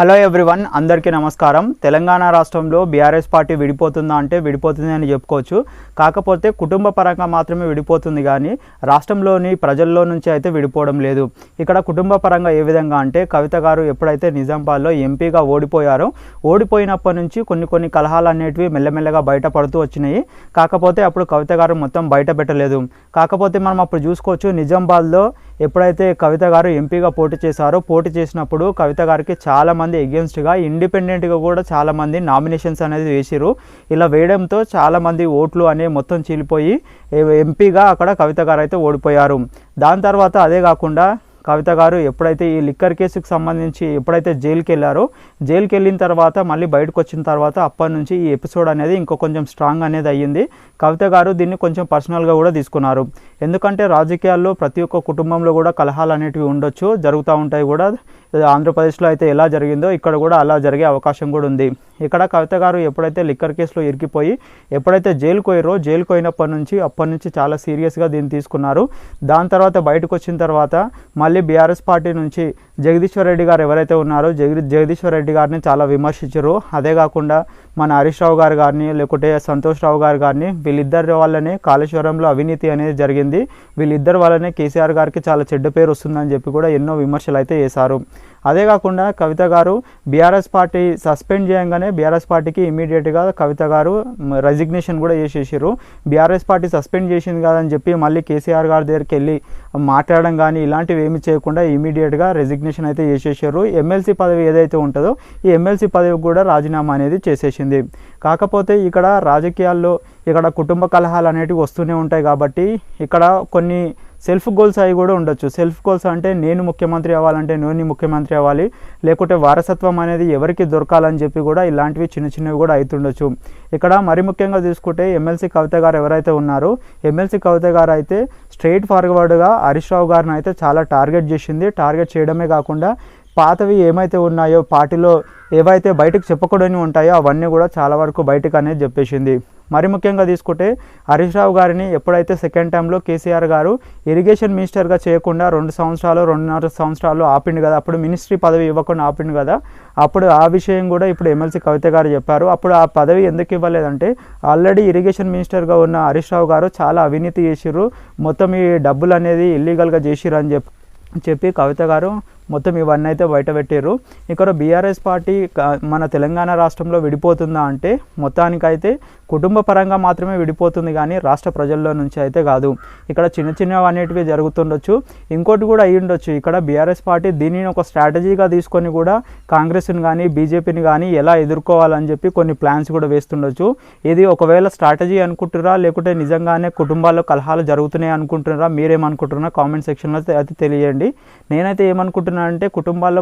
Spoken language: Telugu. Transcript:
హలో ఎవ్రీవన్ అందరికీ నమస్కారం. తెలంగాణ రాష్ట్రంలో బీఆర్ఎస్ పార్టీ విడిపోతుందా అంటే విడిపోతుంది అని చెప్పుకోవచ్చు. కాకపోతే కుటుంబ పరంగా మాత్రమే విడిపోతుంది కానీ రాష్ట్రంలోని ప్రజల్లో నుంచి అయితే విడిపోవడం లేదు. ఇక్కడ కుటుంబ పరంగా ఏ విధంగా అంటే కవిత గారు ఎప్పుడైతే నిజామాబాద్లో ఎంపీగా ఓడిపోయారో ఓడిపోయినప్పటి నుంచి కొన్ని కొన్ని కలహాలు అనేటివి మెల్లమెల్లగా బయటపడుతూ వచ్చినాయి. కాకపోతే అప్పుడు కవిత గారు మొత్తం బయట పెట్టలేదు. కాకపోతే మనం అప్పుడు చూసుకోవచ్చు నిజామాబాద్లో ఎప్పుడైతే కవిత గారు ఎంపీగా పోటీ చేశారో పోటీ చేసినప్పుడు కవిత గారికి చాలామంది ఎగెన్స్ట్గా ఇండిపెండెంట్గా కూడా చాలామంది నామినేషన్స్ అనేది వేసిరు ఇలా వేయడంతో చాలామంది ఓట్లు అనేవి మొత్తం చీలిపోయి ఎంపీగా అక్కడ కవిత గారు అయితే ఓడిపోయారు. దాని తర్వాత అదే కాకుండా కవిత గారు ఎప్పుడైతే ఈ లిక్కర్ కేసుకు సంబంధించి ఎప్పుడైతే జైలుకి వెళ్ళారో జైలుకి వెళ్ళిన తర్వాత మళ్ళీ బయటకు వచ్చిన తర్వాత అప్పటి నుంచి ఈ ఎపిసోడ్ అనేది ఇంకో కొంచెం స్ట్రాంగ్ అనేది అయ్యింది. కవిత గారు దీన్ని కొంచెం పర్సనల్గా కూడా తీసుకున్నారు. ఎందుకంటే రాజకీయాల్లో ప్రతి ఒక్క కుటుంబంలో కూడా కలహాలు అనేటివి ఉండొచ్చు జరుగుతూ ఉంటాయి కూడా. ఆంధ్రప్రదేశ్లో అయితే ఎలా జరిగిందో ఇక్కడ కూడా అలా జరిగే అవకాశం కూడా ఉంది. ఇక్కడ కవిత గారు ఎప్పుడైతే లిక్కర్ కేసులో ఇరికిపోయి ఎప్పుడైతే జైలుకు పోయారో జైలుకు పోయినప్పటి నుంచి అప్పటి నుంచి చాలా సీరియస్గా దీన్ని తీసుకున్నారు. దాని తర్వాత బయటకు వచ్చిన తర్వాత మళ్ళీ బీఆర్ఎస్ పార్టీ నుంచి జగదీశ్వర్ రెడ్డి గారు ఎవరైతే ఉన్నారో జగదీ జగదీశ్వర్ రెడ్డి గారిని చాలా విమర్శించారు. అదే కాకుండా మన హరీష్ రావు గారు గారిని లేకుంటే సంతోష్ రావు గారు గారిని వీళ్ళిద్దరి వల్లనే కాళేశ్వరంలో అవినీతి అనేది జరిగింది. వీళ్ళిద్దరి వల్లనే కేసీఆర్ గారికి చాలా చెడ్డ పేరు వస్తుందని చెప్పి కూడా ఎన్నో విమర్శలు అయితే చేశారు. అదే కాకుండా కవిత గారు బీఆర్ఎస్ పార్టీ సస్పెండ్ చేయగానే బీఆర్ఎస్ పార్టీకి ఇమీడియట్గా కవిత గారు రెసిగ్నేషన్ కూడా చేసేసారు బీఆర్ఎస్ పార్టీ సస్పెండ్ చేసింది కాదని చెప్పి మళ్ళీ కేసీఆర్ గారి దగ్గరికి వెళ్ళి మాట్లాడడం కానీ ఇలాంటివి ఏమి చేయకుండా ఇమీడియట్గా రెసిగ్నేషన్ అయితే చేసేసారు ఎమ్మెల్సీ పదవి ఏదైతే ఉంటుందో ఈ ఎమ్మెల్సీ పదవికి కూడా రాజీనామా అనేది చేసేసింది. కాకపోతే ఇక్కడ రాజకీయాల్లో ఇక్కడ కుటుంబ కలహాలు అనేటివి వస్తూనే ఉంటాయి కాబట్టి ఇక్కడ కొన్ని సెల్ఫ్ గోల్స్ అవి కూడా ఉండొచ్చు. సెల్ఫ్ గోల్స్ అంటే నేను ముఖ్యమంత్రి అవ్వాలంటే నేను ముఖ్యమంత్రి అవ్వాలి. లేకుంటే వారసత్వం అనేది ఎవరికి దొరకాలని చెప్పి కూడా ఇలాంటివి చిన్న చిన్నవి కూడా అవుతుండొచ్చు ఇక్కడ మరి ముఖ్యంగా తీసుకుంటే ఎమ్మెల్సీ కవిత గారు ఎవరైతే ఉన్నారో ఎమ్మెల్సీ కవిత గారు అయితే స్ట్రైట్ ఫార్వర్డ్గా హరీష్ రావు గారిని అయితే చాలా టార్గెట్ చేసింది. టార్గెట్ చేయడమే కాకుండా పాతవి ఏమైతే ఉన్నాయో పార్టీలో ఏవైతే బయటకు చెప్పకూడని ఉంటాయో అవన్నీ కూడా చాలా వరకు బయటకు అనేది చెప్పేసింది. మరి ముఖ్యంగా తీసుకుంటే హరీష్ రావు గారిని ఎప్పుడైతే సెకండ్ టైంలో కేసీఆర్ గారు ఇరిగేషన్ మినిస్టర్గా చేయకుండా రెండు సంవత్సరాలు రెండున్నర సంవత్సరాలు ఆపిండు కదా అప్పుడు మినిస్ట్రీ పదవి ఇవ్వకుండా ఆపిండు కదా అప్పుడు ఆ విషయం కూడా ఇప్పుడు ఎమ్మెల్సీ కవిత గారు చెప్పారు. అప్పుడు ఆ పదవి ఎందుకు ఇవ్వలేదంటే ఆల్రెడీ ఇరిగేషన్ మినిస్టర్గా ఉన్న హరీష్ రావు గారు చాలా అవినీతి చేసిర్రు. మొత్తం ఈ డబ్బులు అనేది ఇల్లీగల్గా చేసిర్రు అని చెప్పి చెప్పి కవిత గారు మొత్తం ఇవన్నీ అయితే బయటపెట్టారు ఇక్కడ బీఆర్ఎస్ పార్టీ మన తెలంగాణ రాష్ట్రంలో విడిపోతుందా అంటే మొత్తానికైతే కుటుంబ పరంగా మాత్రమే విడిపోతుంది కానీ రాష్ట్ర ప్రజల్లో నుంచి అయితే కాదు. ఇక్కడ చిన్న చిన్నవి అనేటివి జరుగుతుండొచ్చు. ఇంకోటి కూడా అయ్యి ఉండొచ్చు. ఇక్కడ బీఆర్ఎస్ పార్టీ దీనిని ఒక స్ట్రాటజీగా తీసుకొని కూడా కాంగ్రెస్ని కానీ బీజేపీని కానీ ఎలా ఎదుర్కోవాలని చెప్పి కొన్ని ప్లాన్స్ కూడా వేస్తుండొచ్చు. ఇది ఒకవేళ స్ట్రాటజీ అనుకుంటున్నారా లేకుంటే నిజంగానే కుటుంబాల్లో కలహాలు జరుగుతున్నాయి అనుకుంటున్నారా మీరేమనుకుంటున్నారా కామెంట్ సెక్షన్లో అయితే తెలియండి. నేనైతే ఏమనుకుంటున్నాను అంటే కుటుంబాల్లో